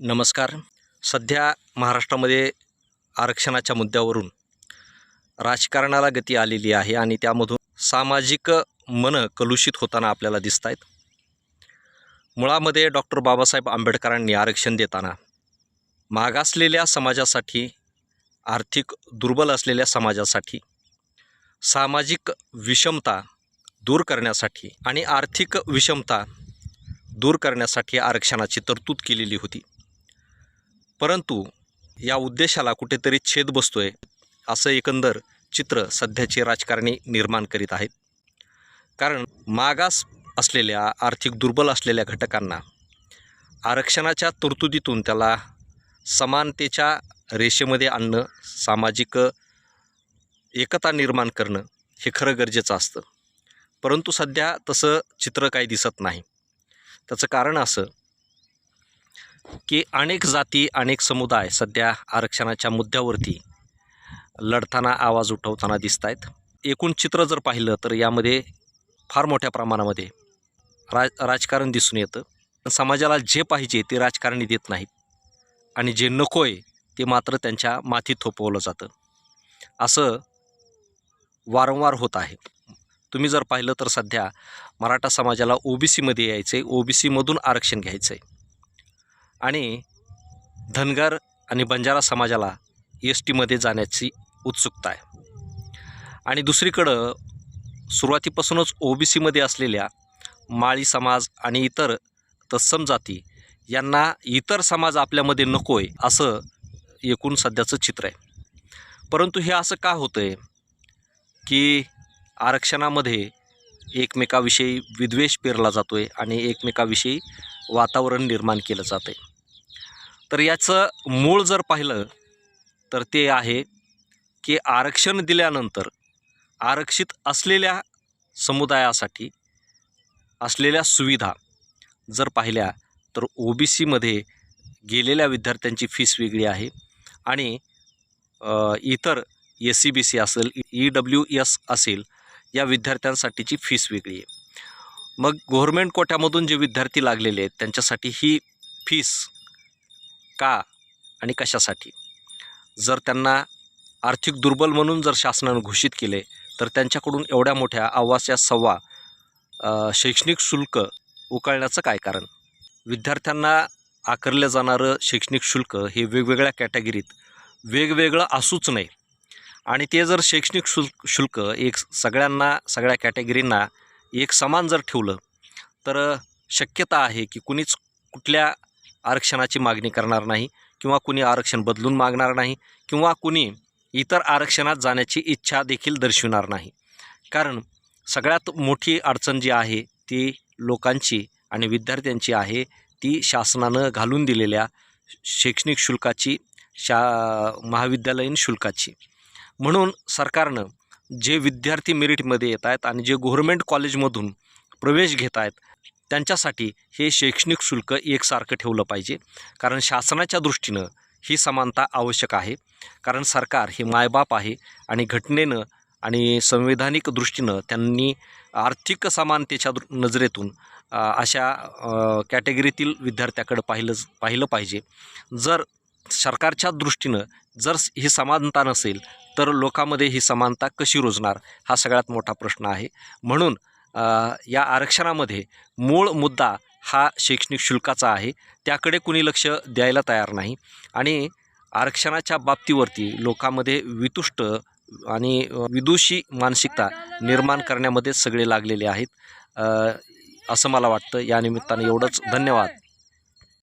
नमस्कार. सध्या महाराष्ट्रामध्ये आरक्षणाच्या मुद्द्यावरून राजकारणाला गती आलेली आहे आणि त्यामधून सामाजिक मनं कलुषित होताना आपल्याला दिसत आहेत मुळामध्ये डॉक्टर बाबासाहेब आंबेडकरांनी आरक्षण देताना मागासलेल्या समाजासाठी आर्थिक दुर्बल असलेल्या समाजासाठी सामाजिक विषमता दूर करण्यासाठी आणि आर्थिक विषमता दूर करण्यासाठी आरक्षणाची तरतूद केलेली होती. परंतु या उद्देशाला कुठेतरी छेद बसतो आहे असं एकंदर चित्र सध्याचे राजकारणी निर्माण करीत आहेत. कारण मागास असलेल्या आर्थिक दुर्बल असलेल्या घटकांना आरक्षणाच्या तरतुदीतून त्याला समानतेच्या रेषेमध्ये आणणं सामाजिक एकता निर्माण करणं हे खरं गरजेचं असतं. परंतु सध्या तसं चित्र काही दिसत नाही. त्याचं कारण असं की अनेक जाती अनेक समुदाय सध्या आरक्षणाच्या मुद्द्यावरती लढताना आवाज उठवताना दिसत आहेत एकूण चित्र जर पाहिलं तर यामध्ये फार मोठ्या प्रमाणामध्ये राज राजकारण दिसून येतं. समाजाला जे पाहिजे ते राजकारणी देत नाहीत. आणि जे नको आहे ते मात्र त्यांच्या माथी थोपवलं जातं. असं वारंवार होत आहे. तुम्ही जर पाहिलं तर सध्या मराठा समाजाला ओ बी सीमध्ये यायचं आहे ओ बी सीमधून आरक्षण घ्यायचं आहे आणि धनगर आणि बंजारा समाजाला एस टीमध्ये जाण्याची उत्सुकता आहे. आणि दुसरीकडं सुरुवातीपासूनच ओ बी सीमध्ये असलेल्या माळी समाज आणि इतर तत्सम जाती यांना इतर समाज आपल्यामध्ये नको आहे असं एकूण सध्याचं चित्र आहे. परंतु हे असं का होतं आहे की आरक्षणामध्ये एकमेकाविषयी विद्वेष पेरला जातो आहे आणि एकमेकाविषयी वातावरण निर्माण केलं जातं आहे तर याचं मूळ जर पाहिलं तर ते आहे की आरक्षण दिल्यानंतर आरक्षित असलेल्या समुदायासाठी असलेल्या सुविधा जर पाहिल्या तर ओ बी सीमध्ये गेलेल्या विद्यार्थ्यांची फीस वेगळी आहे आणि इतर एस सी बी सी असेल ई डब्ल्यू एस असेल या विद्यार्थ्यांसाठीची फीस वेगळी आहे. मग गव्हर्मेंट कोट्यामधून जे विद्यार्थी लागलेले आहेत त्यांच्यासाठी ही फीस का आणि कशासाठी? जर त्यांना आर्थिक दुर्बल म्हणून जर शासनानं घोषित केले तर त्यांच्याकडून एवढ्या मोठ्या आवाच्या सव्वा शैक्षणिक शुल्क उकळण्याचं काय कारण? विद्यार्थ्यांना आकारलं जाणारं शैक्षणिक शुल्क हे वेगवेगळ्या कॅटेगरीत वेगवेगळं असूच नाही आणि ते जर शैक्षणिक शुल्क शुल्क एक सगळ्यांना सगळ्या कॅटेगरींना एक समान जर ठेवलं तर शक्यता आहे की कुणीच कुठल्या आरक्षणाची मागणी करणार नाही किंवा कुणी आरक्षण बदलून मागणार नाही किंवा कुणी इतर आरक्षणात जाण्याची इच्छा देखील दर्शविणार नाही. कारण सगळ्यात मोठी अडचण जी आहे ती लोकांची आणि विद्यार्थ्यांची आहे ती शासनानं घालून दिलेल्या शैक्षणिक शुल्काची शा महाविद्यालयीन शुल्काची. म्हणून सरकारनं जे विद्यार्थी मेरिटमध्ये येत आहेत आणि जे गव्हर्मेंट कॉलेजमधून प्रवेश घेत आहेत त्यांच्यासाठी हे शैक्षणिक शुल्क एकसारखं ठेवलं पाहिजे. कारण शासनाच्या दृष्टीनं ही समानता आवश्यक आहे. कारण सरकार हे मायबाप आहे आणि घटनेनं आणि संवैधानिक दृष्टीनं त्यांनी आर्थिक समानतेच्या दृ नजरेतून अशा कॅटेगरीतील विद्यार्थ्याकडं पाहिलं पाहिलं पाहिजे. जर सरकारच्या दृष्टीनं जर ही समानता नसेल तर लोकांमध्ये ही समानता कशी रुजणार हा सगळ्यात मोठा प्रश्न आहे. म्हणून या आरक्षणामध्ये मूळ मुद्दा हा शैक्षणिक शुल्काचा आहे. त्याकडे कुणी लक्ष द्यायला तयार नाही. आणि आरक्षणाच्या बाबतीवरती लोकांमध्ये वितुष्ट आणि विदुषी मानसिकता निर्माण करण्यामध्ये सगळे लागलेले आहेत. असं मला वाटतं. या निमित्ताने एवढंच. धन्यवाद.